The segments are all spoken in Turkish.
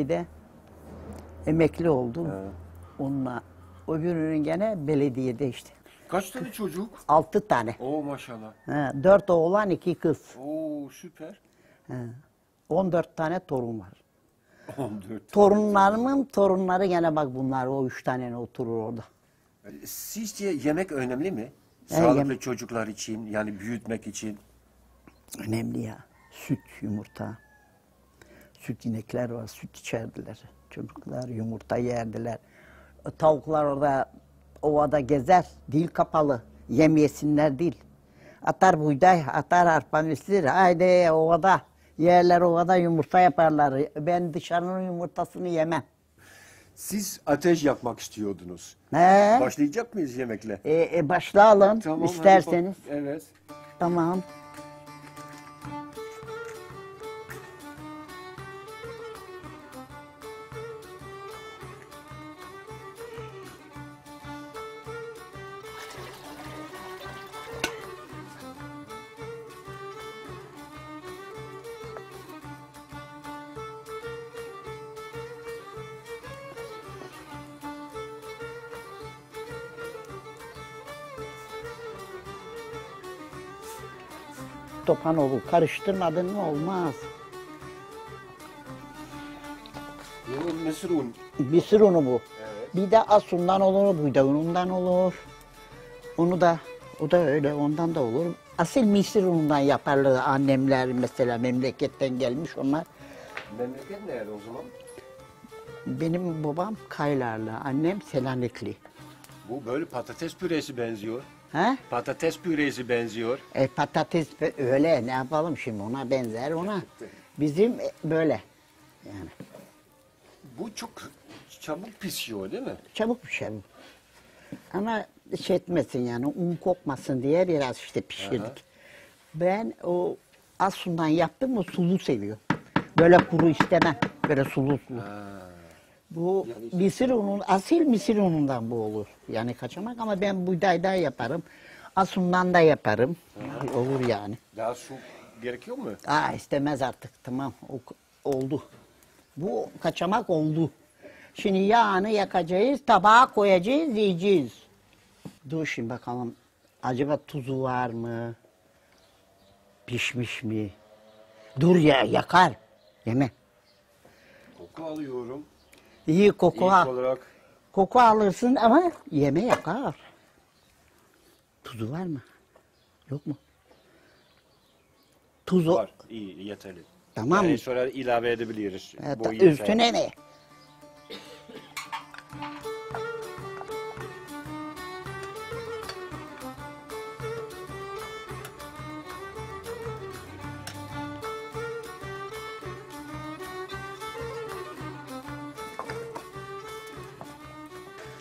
Bir de emekli oldum. He. Onunla öbürünün gene belediyede işte. Kaç tane çocuk? Altı tane. Oo maşallah. He, dört oğlan iki kız. Oo süper. He. On dört tane torun var. 14. Torunlarımın torunları gene bak bunlar o üç tane oturur orada. Sizce yemek önemli mi? He, Sağlıklı yem- çocuklar için yani büyütmek için. Önemli ya. Süt, yumurta. Süt inekler var, süt içerdiler. Çocuklar yumurta yerdiler. Tavuklar orada ovada gezer, dil kapalı. Yem yesinler değil. Atar buğday, atar arpa mislir. Haydi ovada. Yerler ovada yumurta yaparlar. Ben dışarının yumurtasını yemem. Siz ateş yakmak istiyordunuz. Ne? Başlayacak mıyız yemekle? E, e, başlayalım Tamam, hadi isterseniz. Evet. Tamam. Topan olur. Karıştırmadın mı olmaz. Bu mısır un. Mısır unu bu. Evet. Bir de asundan olur, buğday unundan olur. Onu da, o da öyle ondan da olur. Asil mısır unundan yaparlar annemler mesela memleketten gelmiş onlar. Memleket nerede o zaman? Benim babam Kaylarlı, annem Selanikli. Bu böyle patates püresi benziyor. Ha? Patates püresi benziyor. E, patates öyle ne yapalım şimdi ona benzer ona. Bizim e, böyle yani Bu çok çabuk pişiyor değil mi? çabuk bu. Ama şey etmesin yani un kokmasın diye biraz işte pişirdik. Aha. Ben o asundan yaptım mı sulu seviyorum. Böyle kuru istemem. Böyle sulu sulu. Bu mısır unun, asil mısır unundan bu olur. Yani kaçamak ama ben buğdaydan yaparım. Asundan da yaparım. Olur yani. Daha su gerekiyor mu? Aa istemez artık tamam o, oldu. Bu kaçamak oldu. Şimdi yağını yakacağız, tabağa koyacağız, yiyeceğiz. Dur şimdi bakalım. Acaba tuzu var mı? Pişmiş mi? Dur ya yakar. Yeme. Koku alıyorum. İyi koku İlk al. olarak Koku alırsın ama yeme yakar. Tuzu var mı? Yok mu? Tuzu. var. İyi yeterli. Tamam. Yani sonra ilave edebiliriz. Evet, Bu yeter. üstüne mi?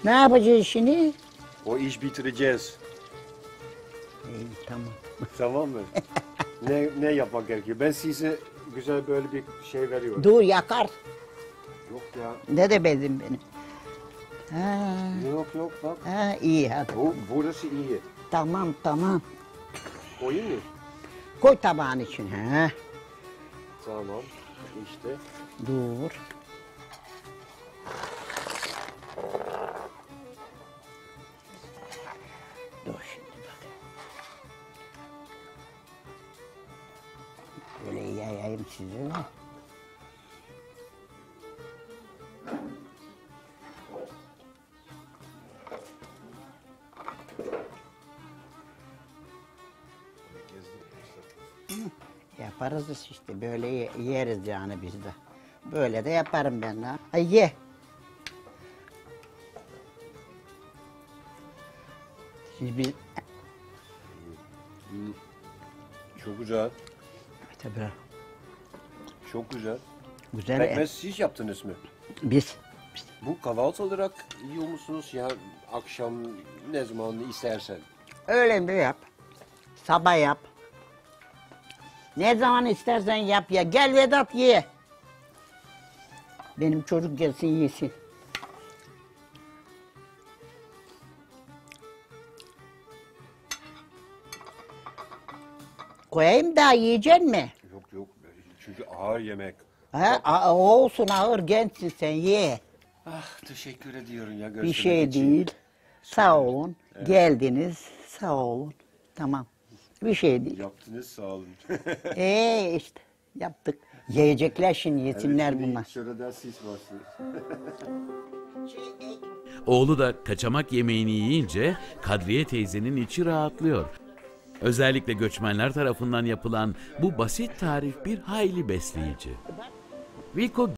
Ne yapacağız şimdi? O iş bitireceğiz. İyi, tamam. Tamam mı? ne ne yapmak gerekiyor? Ben size güzel böyle bir şey veriyorum. Dur yakar. Yok ya. Ne de benim benim. Ha, Yok yok bak. ha, iyi hadi. Bu burası iyi. Tamam tamam. Koyayım mı? Koy tabağın içine. Ha. Tamam. İşte. Dur size de. Yaparız işte böyle ye- yeriz yani biz de. Böyle de yaparım ben de. Ha, ye. Şimdi biz... Çok güzel. Tabii. Çok güzel. Güzel. Pekmez siz yaptınız mı? Biz. Bu kahvaltı olarak yiyor musunuz ya akşam ne zaman istersen? Öyle bir yap. Sabah yap. Ne zaman istersen yap ya. Gel Vedat ye. Benim çocuk gelsin yesin. Koyayım da yiyecek mi? Ağır yemek. Ha, a- olsun ağır gençsin sen ye. Ah teşekkür ediyorum ya Bir göstermek şey için. değil. Sağ olun. Geldiniz. Sağ olun. Tamam. Bir şey değil. Yaptınız sağ olun. Ee işte yaptık. Yiyecekler şimdi yesinler Evet, şimdi bunlar. Şurada sis basıyor. Oğlu da kaçamak yemeğini yiyince Kadriye teyzenin içi rahatlıyor. Özellikle göçmenler tarafından yapılan bu basit tarif bir hayli besleyici. Vilko